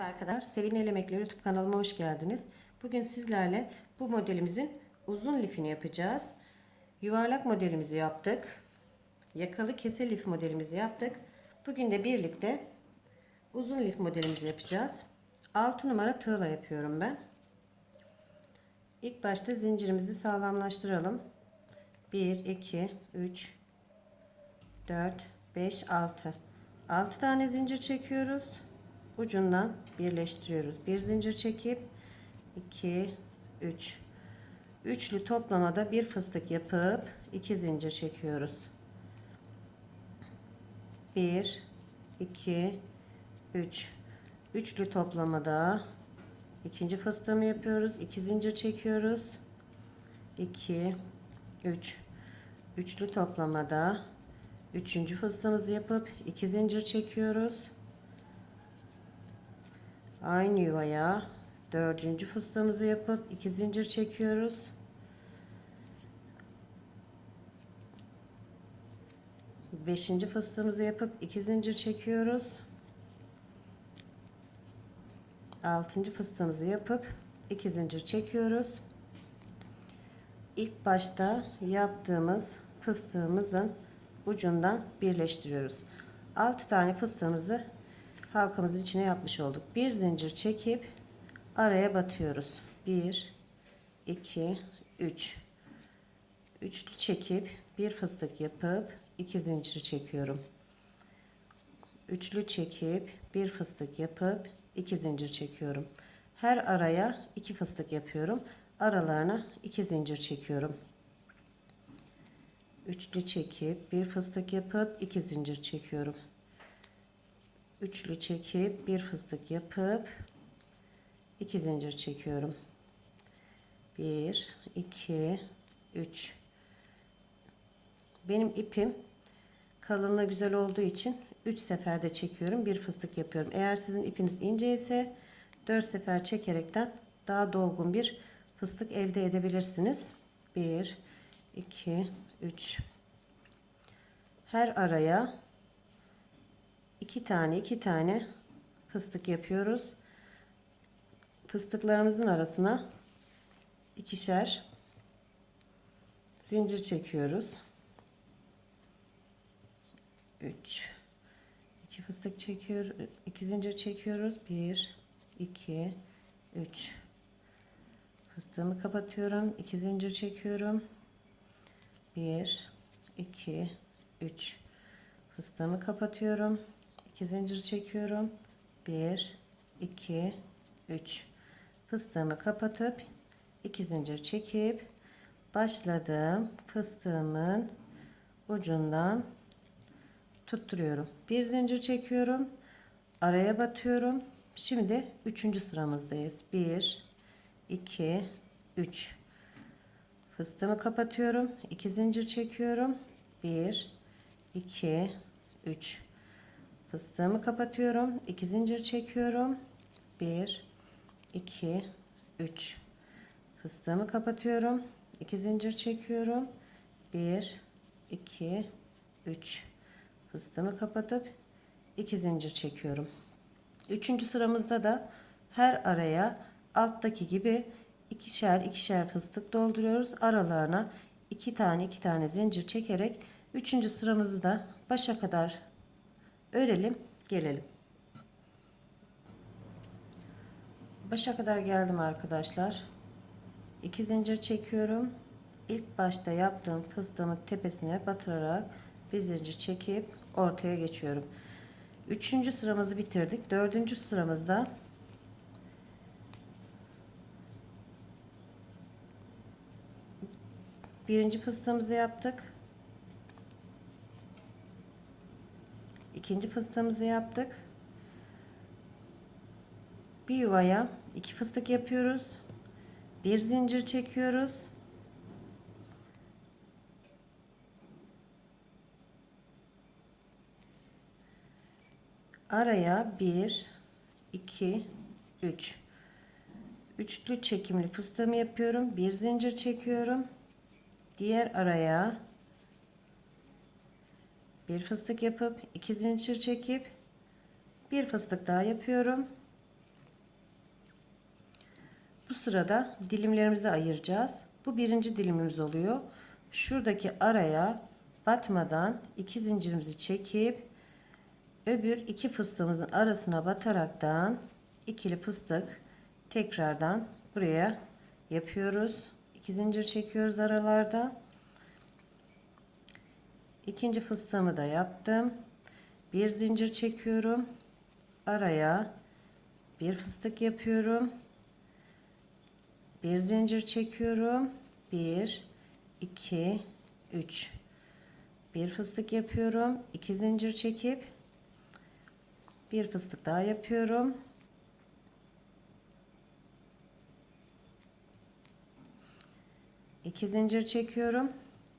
Merhaba arkadaşlar. Sevin El YouTube kanalıma hoş geldiniz. Bugün sizlerle bu modelimizin uzun lifini yapacağız. Yuvarlak modelimizi yaptık. Yakalı kese lif modelimizi yaptık. Bugün de birlikte uzun lif modelimizi yapacağız. 6 numara tığla yapıyorum ben. İlk başta zincirimizi sağlamlaştıralım. 1, 2, 3, 4, 5, 6. 6 tane zincir çekiyoruz. Ucundan birleştiriyoruz. Bir zincir çekip 2, 3. Üçlü toplamada bir fıstık yapıp iki zincir çekiyoruz. 1, 2, 3. Üçlü toplamada ikinci fıstığımı yapıyoruz. 2 zincir çekiyoruz. 2, 3. Üçlü toplamada Üçüncü fıstığımızı yapıp iki zincir çekiyoruz. Aynı yuvaya dördüncü fıstığımızı yapıp iki zincir çekiyoruz. Beşinci fıstığımızı yapıp iki zincir çekiyoruz. Altıncı fıstığımızı yapıp iki zincir çekiyoruz. İlk başta yaptığımız fıstığımızın ucundan birleştiriyoruz. 6 tane fıstığımızı halkamızın içine yapmış olduk. Bir zincir çekip araya batıyoruz. 1 2 3 üçlü çekip bir fıstık yapıp iki zincir çekiyorum. Üçlü çekip bir fıstık yapıp iki zincir çekiyorum. Her araya iki fıstık yapıyorum. Aralarına iki zincir çekiyorum üçlü çekip bir fıstık yapıp iki zincir çekiyorum üçlü çekip bir fıstık yapıp iki zincir çekiyorum. 1 2 3 benim ipim kalınlığı güzel olduğu için 3 seferde çekiyorum bir fıstık yapıyorum. Eğer sizin ipiniz ince ise 4 sefer çekerekten daha dolgun bir fıstık elde edebilirsiniz. 1 2 3 her araya iki tane iki tane fıstık yapıyoruz. Fıstıklarımızın arasına ikişer zincir çekiyoruz. 3 2 fıstık çekiyor 2 zincir çekiyoruz. 1 2 3 fıstığımı kapatıyorum. 2 zincir çekiyorum. 1 2 3 fıstığımı kapatıyorum 2 zincir çekiyorum. 1 2 3 fıstığımı kapatıp 2 zincir çekip başladığım fıstığımın ucundan tutturuyorum. Bir zincir çekiyorum. Araya batıyorum. Şimdi üçüncü sıramızdayız. 1 2 3 fıstığımı kapatıyorum. 2 zincir çekiyorum. 1 2 3 fıstığımı kapatıyorum. 2 zincir çekiyorum. 1 2 3 fıstığımı kapatıyorum. 2 zincir çekiyorum. 1 2 3 fıstığımı kapatıp 2 zincir çekiyorum. Üçüncü sıramızda da her araya alttaki gibi ikişer ikişer fıstık dolduruyoruz. Aralarına iki tane iki tane zincir çekerek üçüncü sıramızı da başa kadar örelim gelelim. Başa kadar geldim arkadaşlar. İki zincir çekiyorum. İlk başta yaptığım fıstığımı tepesine batırarak bir zincir çekip ortaya geçiyorum. Üçüncü sıramızı bitirdik. Dördüncü sıramızda birinci fıstığımızı yaptık. İkinci fıstığımızı yaptık. Bir yuvaya iki fıstık yapıyoruz. Bir zincir çekiyoruz. Araya bir, iki, üç. Üçlü çekimli fıstığımı yapıyorum. Bir zincir çekiyorum diğer araya bir fıstık yapıp iki zincir çekip bir fıstık daha yapıyorum Bu sırada dilimlerimizi ayıracağız. Bu birinci dilimimiz oluyor. Şuradaki araya batmadan iki zincirimizi çekip öbür iki fıstığımızın arasına bataraktan ikili fıstık tekrardan buraya yapıyoruz. İki zincir çekiyoruz aralarda. İkinci fıstığımı da yaptım. Bir zincir çekiyorum. Araya bir fıstık yapıyorum. Bir zincir çekiyorum. 1 2 3 bir fıstık yapıyorum. iki zincir çekip bir fıstık daha yapıyorum. İki zincir çekiyorum.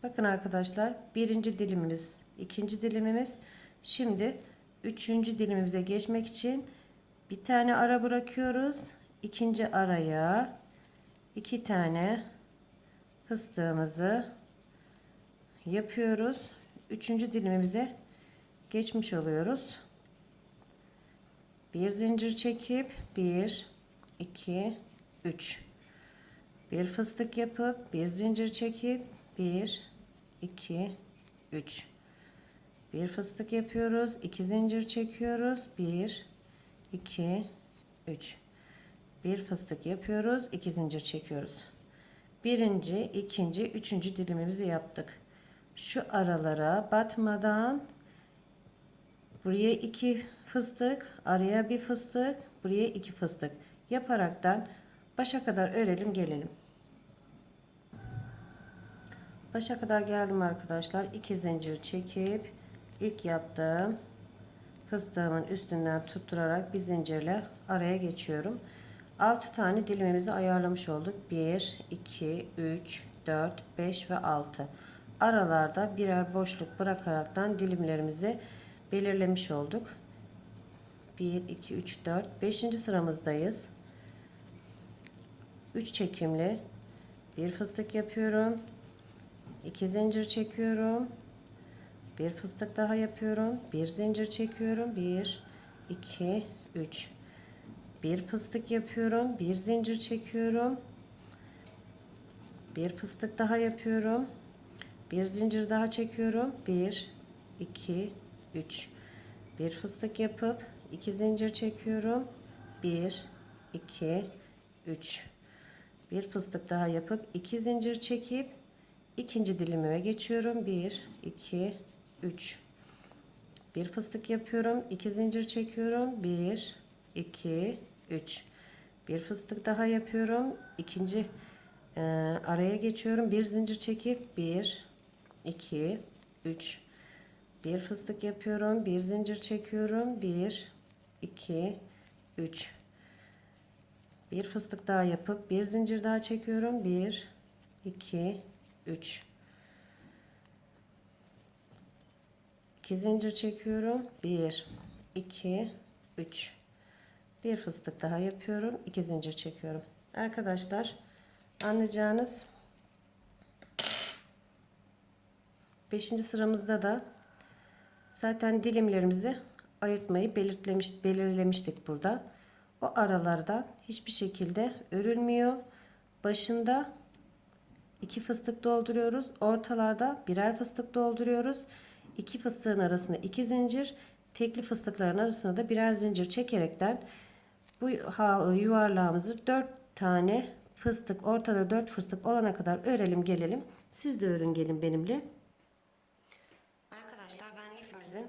Bakın arkadaşlar birinci dilimimiz, ikinci dilimimiz. Şimdi üçüncü dilimimize geçmek için bir tane ara bırakıyoruz. İkinci araya iki tane fıstığımızı yapıyoruz. Üçüncü dilimimize geçmiş oluyoruz. Bir zincir çekip bir, iki, üç. Bir fıstık yapıp bir zincir çekip bir, iki, üç. Bir fıstık yapıyoruz. iki zincir çekiyoruz. Bir, iki, üç. Bir fıstık yapıyoruz. iki zincir çekiyoruz. Birinci, ikinci, üçüncü dilimimizi yaptık. Şu aralara batmadan buraya iki fıstık, araya bir fıstık, buraya iki fıstık yaparaktan başa kadar örelim gelelim. Başa kadar geldim arkadaşlar. iki zincir çekip ilk yaptığım fıstığımın üstünden tutturarak bir zincirle araya geçiyorum. 6 tane dilimimizi ayarlamış olduk. 1, 2, 3, 4, 5 ve 6. Aralarda birer boşluk bırakaraktan dilimlerimizi belirlemiş olduk. 1, 2, 3, 4, 5. sıramızdayız. 3 çekimli bir fıstık yapıyorum. 2 zincir çekiyorum. Bir fıstık daha yapıyorum. Bir zincir çekiyorum. 1, 2, 3 bir fıstık yapıyorum. Bir zincir çekiyorum. Bir fıstık daha yapıyorum. Bir zincir daha çekiyorum. 1 2 3 bir fıstık yapıp iki zincir çekiyorum. 1 2 3 bir fıstık daha yapıp iki zincir çekip ikinci dilimime geçiyorum. 1 2 3 bir fıstık yapıyorum. İki zincir çekiyorum. 1 2 3 bir fıstık daha yapıyorum. İkinci e, araya geçiyorum. Bir zincir çekip 1 2 3 bir fıstık yapıyorum. Bir zincir çekiyorum. 1 2 3 bir fıstık daha yapıp bir zincir daha çekiyorum. 1 2 3 2 zincir çekiyorum. 1 2 3 bir fıstık daha yapıyorum. İki zincir çekiyorum. Arkadaşlar anlayacağınız 5. sıramızda da zaten dilimlerimizi ayırtmayı belirtlemiş, belirlemiştik burada. O aralarda hiçbir şekilde örülmüyor. Başında iki fıstık dolduruyoruz ortalarda birer fıstık dolduruyoruz iki fıstığın arasına iki zincir tekli fıstıkların arasına da birer zincir çekerekten bu yuvarlağımızı 4 tane fıstık ortada 4 fıstık olana kadar örelim gelelim. Siz de örün gelin benimle. Arkadaşlar ben lifimizin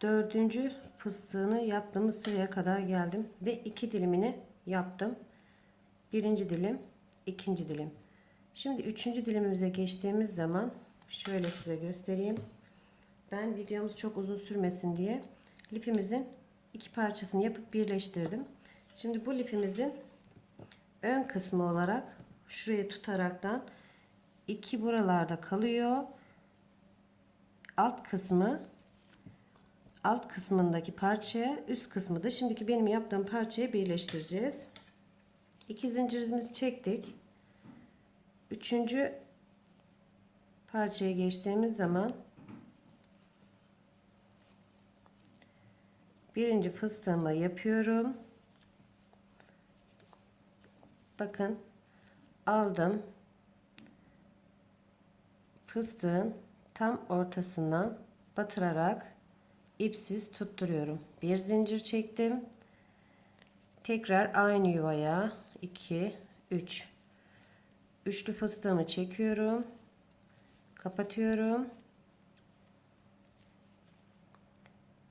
dördüncü fıstığını yaptığımız sıraya kadar geldim ve iki dilimini yaptım. Birinci dilim, ikinci dilim. Şimdi üçüncü dilimimize geçtiğimiz zaman şöyle size göstereyim. Ben videomuz çok uzun sürmesin diye lifimizin iki parçasını yapıp birleştirdim. Şimdi bu lifimizin ön kısmı olarak şuraya tutaraktan iki buralarda kalıyor. Alt kısmı alt kısmındaki parçaya üst kısmı da şimdiki benim yaptığım parçayı birleştireceğiz. İki zincirimizi çektik. Üçüncü parçaya geçtiğimiz zaman birinci fıstığımı yapıyorum. bakın aldım fıstığın tam ortasından batırarak ipsiz tutturuyorum. Bir zincir çektim. Tekrar aynı yuvaya 2 3 üçlü fıstığımı çekiyorum. Kapatıyorum.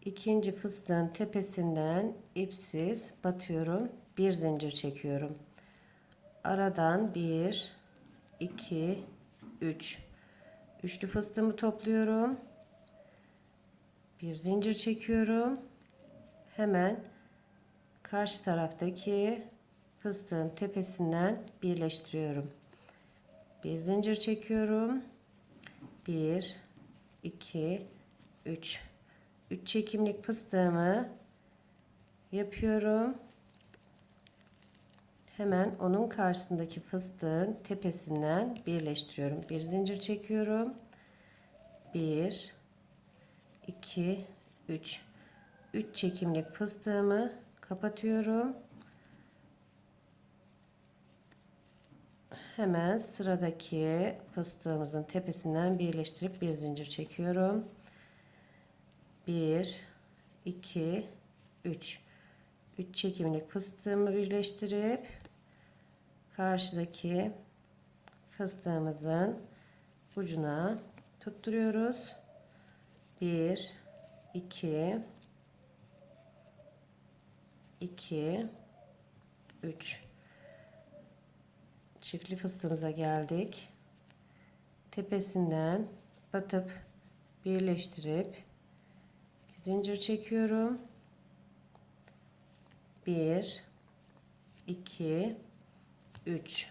İkinci fıstığın tepesinden ipsiz batıyorum. Bir zincir çekiyorum. Aradan 1 2 3 üçlü fıstığımı topluyorum. Bir zincir çekiyorum. Hemen karşı taraftaki fıstığın tepesinden birleştiriyorum. Bir zincir çekiyorum. 1 2 3 3 çekimlik fıstığımı yapıyorum. Hemen onun karşısındaki fıstığın tepesinden birleştiriyorum. Bir zincir çekiyorum. 1 2 3 3 çekimlik fıstığımı kapatıyorum. Hemen sıradaki fıstığımızın tepesinden birleştirip bir zincir çekiyorum. 1 2 3 3 çekimlik fıstığımı birleştirip karşıdaki fıstığımızın ucuna tutturuyoruz. 1 2 2 3 çiftli fıstığımıza geldik. Tepesinden batıp birleştirip zincir çekiyorum. 1 2 3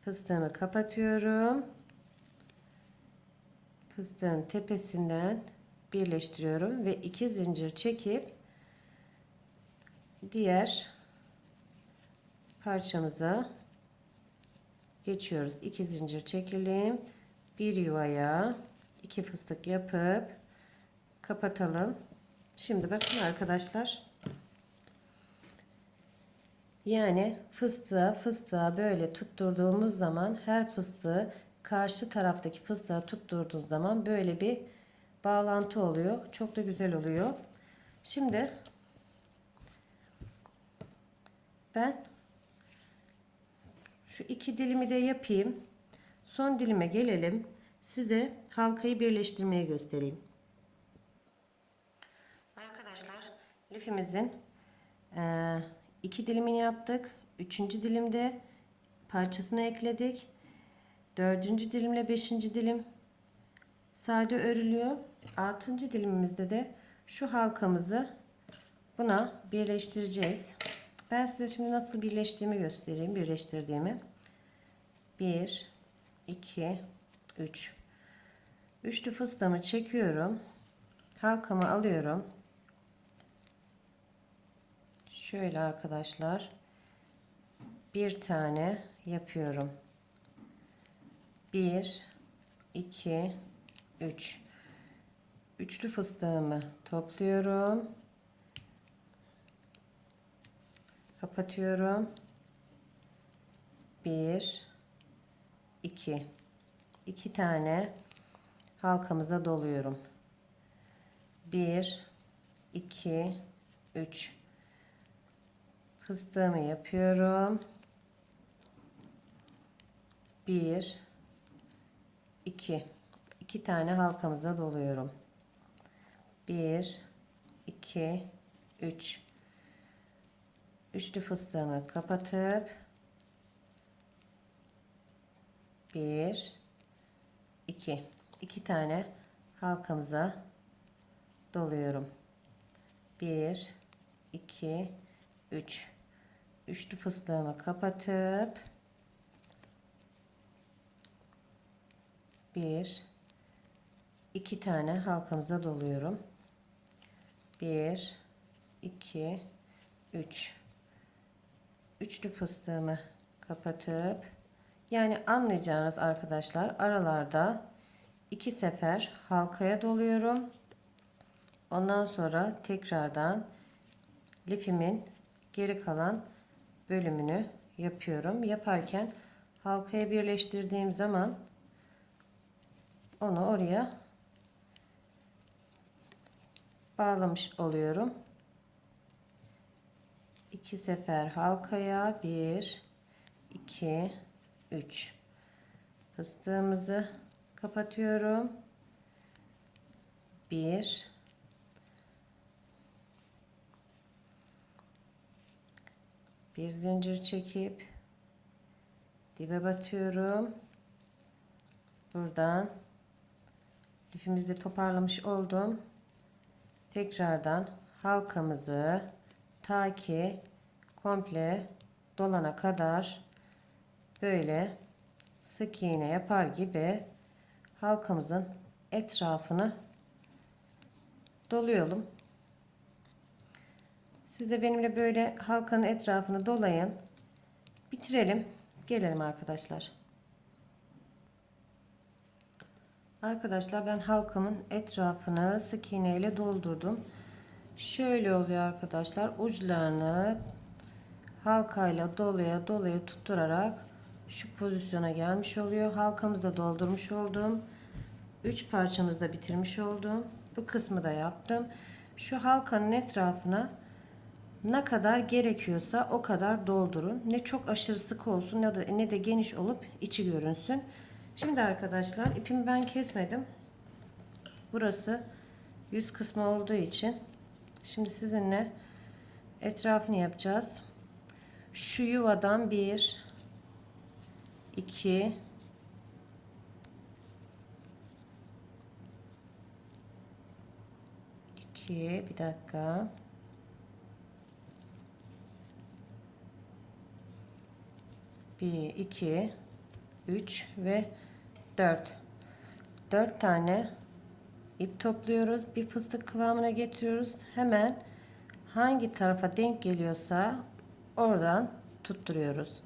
Fıstığımı kapatıyorum. Fıstığın tepesinden birleştiriyorum ve iki zincir çekip diğer parçamıza geçiyoruz. İki zincir çekelim. Bir yuvaya iki fıstık yapıp kapatalım. Şimdi bakın arkadaşlar. Yani fıstığa fıstığa böyle tutturduğumuz zaman her fıstığı karşı taraftaki fıstığa tutturduğunuz zaman böyle bir bağlantı oluyor. Çok da güzel oluyor. Şimdi ben şu iki dilimi de yapayım. Son dilime gelelim. Size halkayı birleştirmeyi göstereyim. Arkadaşlar lifimizin e, iki dilimini yaptık. Üçüncü dilimde parçasını ekledik. Dördüncü dilimle beşinci dilim sade örülüyor. Altıncı dilimimizde de şu halkamızı buna birleştireceğiz. Ben size şimdi nasıl birleştiğimi göstereyim. Birleştirdiğimi. 1 2 3 Üçlü fıstığımı çekiyorum. Halkamı alıyorum. Şöyle arkadaşlar. Bir tane yapıyorum. 1 2 3 Üçlü fıstığımı topluyorum. Kapatıyorum. 1 2 2 tane halkamıza doluyorum. 1 2 3 fıstığımı yapıyorum. 1 2 2 tane halkamıza doluyorum. 1 2 3 üçlü fıstığımı kapatıp 1 2 2 tane halkamıza doluyorum. 1 2 3 üçlü fıstığımı kapatıp 1 2 tane halkamıza doluyorum. 1 2 3 üçlü fıstığımı kapatıp yani anlayacağınız arkadaşlar aralarda iki sefer halkaya doluyorum. Ondan sonra tekrardan lifimin geri kalan bölümünü yapıyorum. Yaparken halkaya birleştirdiğim zaman onu oraya bağlamış oluyorum. İki sefer halkaya bir, iki, üç. Fıstığımızı kapatıyorum. Bir, bir zincir çekip dibe batıyorum. Buradan lifimizi toparlamış oldum. Tekrardan halkamızı ta ki komple dolana kadar böyle sık iğne yapar gibi halkamızın etrafını doluyorum. Siz de benimle böyle halkanın etrafını dolayın. Bitirelim. Gelelim arkadaşlar. Arkadaşlar ben halkamın etrafını sık iğne ile doldurdum. Şöyle oluyor arkadaşlar. Uçlarını halkayla dolaya dolaya tutturarak şu pozisyona gelmiş oluyor. Halkamızı da doldurmuş oldum. 3 parçamızı da bitirmiş oldum. Bu kısmı da yaptım. Şu halkanın etrafına ne kadar gerekiyorsa o kadar doldurun. Ne çok aşırı sık olsun ne de, ne de geniş olup içi görünsün. Şimdi arkadaşlar ipimi ben kesmedim. Burası yüz kısmı olduğu için şimdi sizinle etrafını yapacağız. Şu yuvadan bir 2 2 bir dakika bir iki üç ve dört dört tane ip topluyoruz bir fıstık kıvamına getiriyoruz. Hemen hangi tarafa denk geliyorsa oradan tutturuyoruz.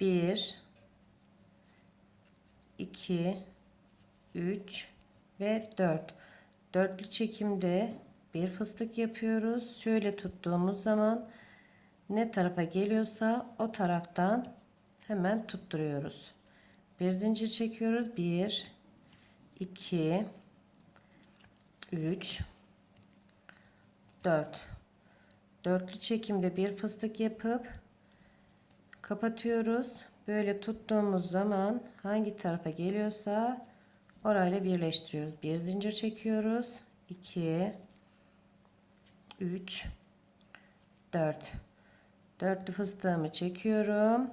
1 2 3 ve 4 dörtlü çekimde bir fıstık yapıyoruz. Şöyle tuttuğumuz zaman ne tarafa geliyorsa o taraftan hemen tutturuyoruz. Bir zincir çekiyoruz. 1 2 3 4 dörtlü çekimde bir fıstık yapıp kapatıyoruz. Böyle tuttuğumuz zaman hangi tarafa geliyorsa orayla birleştiriyoruz. Bir zincir çekiyoruz. 2 3 4 dörtlü fıstığımı çekiyorum.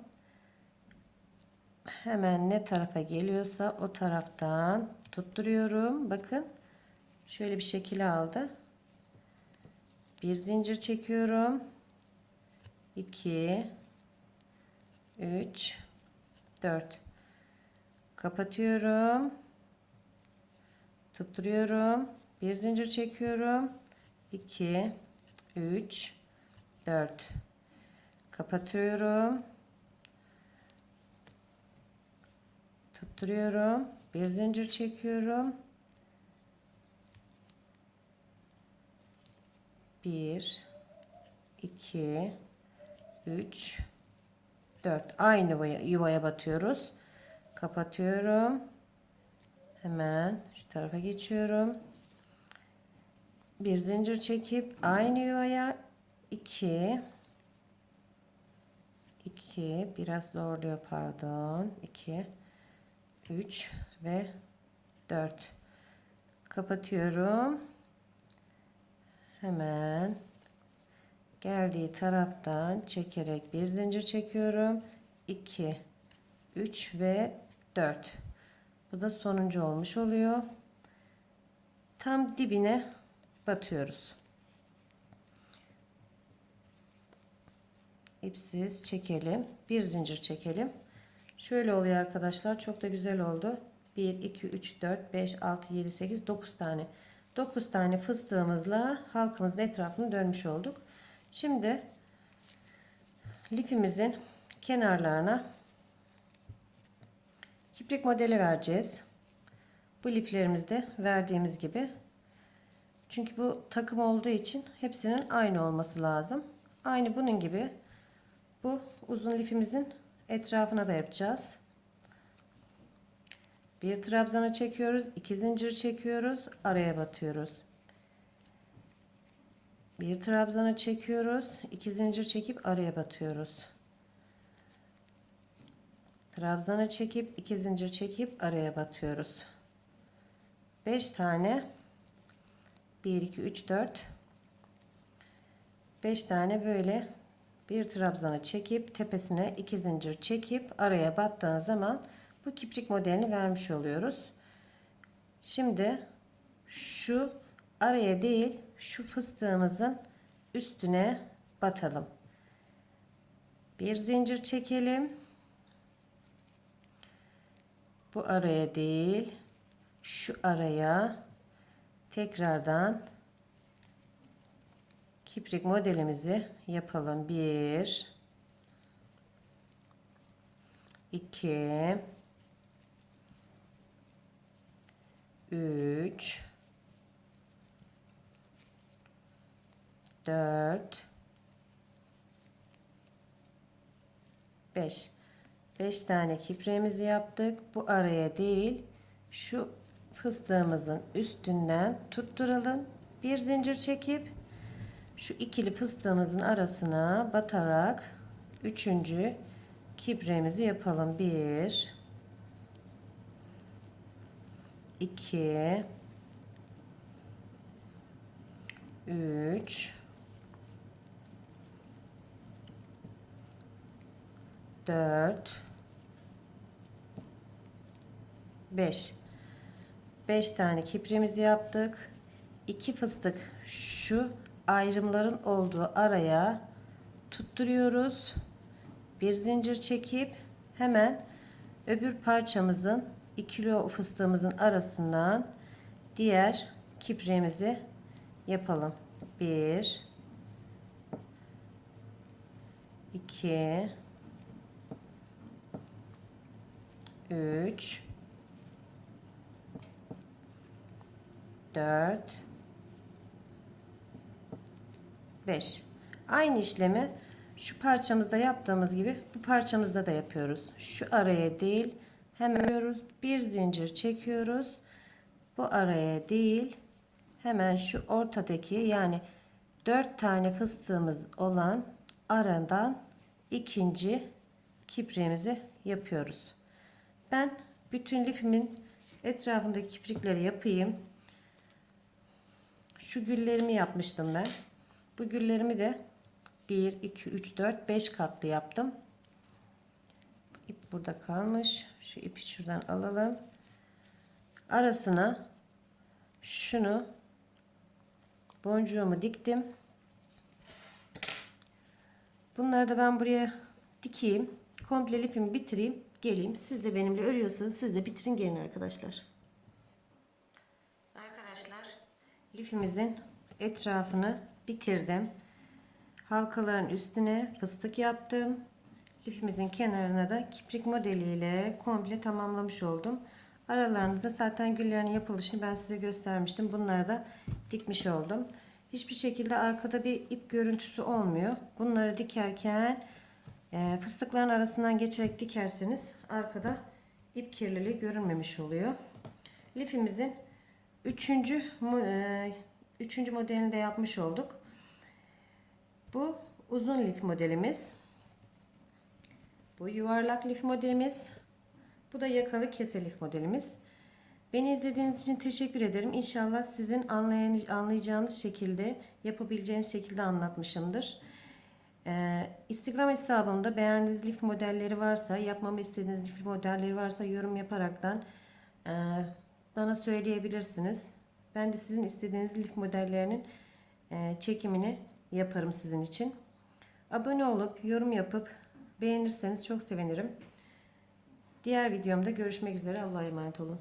Hemen ne tarafa geliyorsa o taraftan tutturuyorum. Bakın şöyle bir şekil aldı. Bir zincir çekiyorum. 2 3 4 kapatıyorum. Tutturuyorum. Bir zincir çekiyorum. 2 3 4 kapatıyorum. Tutturuyorum. Bir zincir çekiyorum 1 2 3 4 aynı yuvaya, batıyoruz. Kapatıyorum. Hemen şu tarafa geçiyorum. Bir zincir çekip aynı yuvaya 2 2 biraz zorluyor pardon. 2 3 ve 4 kapatıyorum hemen geldiği taraftan çekerek bir zincir çekiyorum. 2 3 ve 4 bu da sonuncu olmuş oluyor. Tam dibine batıyoruz. İpsiz çekelim bir zincir çekelim. Şöyle oluyor arkadaşlar çok da güzel oldu. 1 2 3 4 5 6 7 8 9 tane 9 tane fıstığımızla halkımızın etrafını dönmüş olduk. Şimdi lifimizin kenarlarına kiprik modeli vereceğiz. Bu liflerimizde verdiğimiz gibi. Çünkü bu takım olduğu için hepsinin aynı olması lazım. Aynı bunun gibi bu uzun lifimizin etrafına da yapacağız. Bir trabzana çekiyoruz, iki zincir çekiyoruz, araya batıyoruz. Bir trabzana çekiyoruz, iki zincir çekip araya batıyoruz. Trabzana çekip iki zincir çekip araya batıyoruz. 5 tane 1 2 3 4 5 tane böyle bir trabzana çekip tepesine iki zincir çekip araya battığın zaman bu kiprik modelini vermiş oluyoruz. Şimdi şu araya değil şu fıstığımızın üstüne batalım. Bir zincir çekelim. Bu araya değil şu araya tekrardan kiprik modelimizi yapalım. 1 2 3 4 5 5 tane kipreğimizi yaptık. Bu araya değil şu fıstığımızın üstünden tutturalım. Bir zincir çekip şu ikili fıstığımızın arasına batarak üçüncü kipreğimizi yapalım. 1 2 3 4 5 5 tane kipremizi yaptık. 2 fıstık şu ayrımların olduğu araya tutturuyoruz. Bir zincir çekip hemen öbür parçamızın ikili fıstığımızın arasından diğer kipremizi yapalım. 1 2 3 4 5 aynı işlemi şu parçamızda yaptığımız gibi bu parçamızda da yapıyoruz şu araya değil hemen yapıyoruz bir zincir çekiyoruz bu araya değil hemen şu ortadaki yani 4 tane fıstığımız olan aradan ikinci kipriğimizi yapıyoruz ben bütün lifimin etrafındaki kiprikleri yapayım şu güllerimi yapmıştım ben. Bu güllerimi de 1, 2, 3, 4, 5 katlı yaptım. İp burada kalmış. Şu ipi şuradan alalım. Arasına şunu boncuğumu diktim. Bunları da ben buraya dikeyim. Komple lifimi bitireyim. Geleyim. Siz de benimle örüyorsanız siz de bitirin gelin arkadaşlar. Arkadaşlar lifimizin etrafını bitirdim. Halkaların üstüne fıstık yaptım. Lifimizin kenarına da kiprik modeliyle komple tamamlamış oldum. Aralarında da zaten güllerin yapılışını ben size göstermiştim. Bunları da dikmiş oldum. Hiçbir şekilde arkada bir ip görüntüsü olmuyor. Bunları dikerken e, fıstıkların arasından geçerek dikerseniz arkada ip kirliliği görünmemiş oluyor. Lifimizin Üçüncü, e, üçüncü modelini de yapmış olduk. Bu uzun lif modelimiz. Bu yuvarlak lif modelimiz. Bu da yakalı kese lif modelimiz. Beni izlediğiniz için teşekkür ederim. İnşallah sizin anlayacağınız şekilde, yapabileceğiniz şekilde anlatmışımdır. Ee, Instagram hesabımda beğendiğiniz lif modelleri varsa, yapmamı istediğiniz lif modelleri varsa yorum yaparaktan e, bana söyleyebilirsiniz. Ben de sizin istediğiniz lif modellerinin e, çekimini yaparım sizin için. Abone olup yorum yapıp beğenirseniz çok sevinirim. Diğer videomda görüşmek üzere. Allah'a emanet olun.